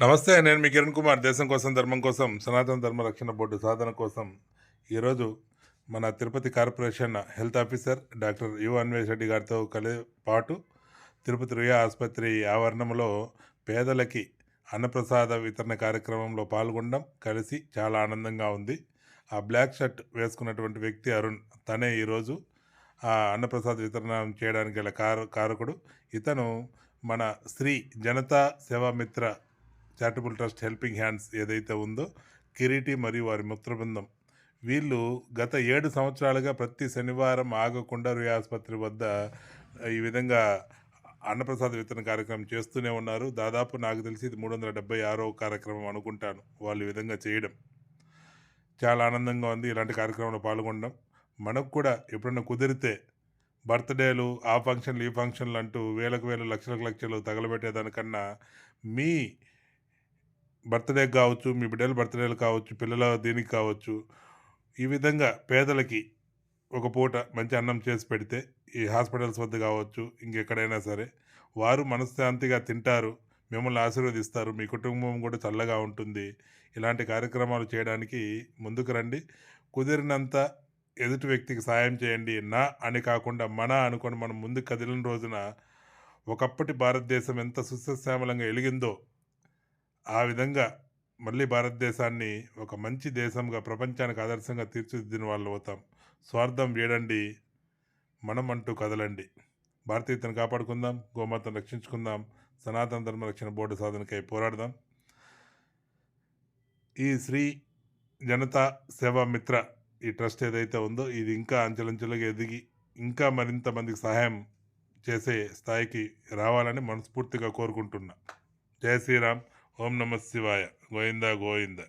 నమస్తే నేను మీ కిరణ్ కుమార్. దేశం కోసం ధర్మం కోసం సనాతన ధర్మ రక్షణ బోర్డు సాధన కోసం ఈరోజు మన Tirupati corporation health officer doctor U Anvesh Reddy గారితో కలి పాటు తిరుపతి రుయా ఆసుపత్రి ఆవరణంలో పేదలకి అన్నప్రసాద వితరణ కార్యక్రమంలో పాల్గొనడం కలిసి చాలా ఆనందంగా ఉంది. ఆ బ్లాక్ షర్ట్ వేసుకున్నటువంటి వ్యక్తి అరుణ్ తనే ఈరోజు ఆ అన్నప్రసాద వితరణ చేయడానికి గల కారు కారకుడు. ఇతను మన Shri Janata Sevamitra charitable trust helping hands ఏదైతే ఉందో కిరీటి మరియు వారి మిత్రబృందం వీళ్ళు గత ఏడు సంవత్సరాలుగా ప్రతి శనివారం ఆగకుండా రుయ ఆసుపత్రి వద్ద ఈ విధంగా అన్నప్రసాద వితరణ కార్యక్రమం చేస్తూనే ఉన్నారు. దాదాపు నాకు తెలిసి ఇది మూడు వందల డెబ్బై ఆరో కార్యక్రమం అనుకుంటాను వాళ్ళు ఈ విధంగా చేయడం. చాలా ఆనందంగా ఉంది ఇలాంటి కార్యక్రమంలో పాల్గొనడం. మనకు కూడా ఎప్పుడైనా కుదిరితే బర్త్డేలు ఆ ఫంక్షన్లు ఈ ఫంక్షన్లు అంటూ వేలకు వేలు లక్షలకు లక్షలు తగలబెట్టేదానికన్నా మీ బర్త్డే కావచ్చు మీ బిడ్డల బర్త్డేలు కావచ్చు పిల్లల దీనికి కావచ్చు ఈ విధంగా పేదలకి ఒక పూట మంచి అన్నం చేసి పెడితే ఈ హాస్పిటల్స్ వద్ద కావచ్చు ఇంకెక్కడైనా సరే వారు మనశ్శాంతిగా తింటారు మిమ్మల్ని ఆశీర్వదిస్తారు మీ కుటుంబం కూడా చల్లగా ఉంటుంది. ఇలాంటి కార్యక్రమాలు చేయడానికి ముందుకు రండి. కుదిరినంత ఎదుటి వ్యక్తికి సాయం చేయండి. నా అని కాకుండా మన అనుకొని మనం ముందు కదిలిన రోజున ఒకప్పటి భారతదేశం ఎంత సుసశ్యామలంగా ఎలిగిందో ఆ విధంగా మళ్ళీ భారతదేశాన్ని ఒక మంచి దేశంగా ప్రపంచానికి ఆదర్శంగా తీర్చిదిద్దిన వాళ్ళు అవుతాం. స్వార్థం వేడండి మనం అంటూ కదలండి. భారతీయతను కాపాడుకుందాం గోమాతను రక్షించుకుందాం సనాతన ధర్మ రక్షణ బోర్డు సాధనకై పోరాడదాం. ఈ శ్రీ జనతా సేవా మిత్ర ఈ ట్రస్ట్ ఏదైతే ఉందో ఇది ఇంకా అంచెలంచెలుగా ఎదిగి ఇంకా మరింత మందికి సహాయం చేసే స్థాయికి రావాలని మనస్ఫూర్తిగా కోరుకుంటున్నా. జయ శ్రీరామ్. ఓం నమ శివాయ. గోవిందా గోవిందా.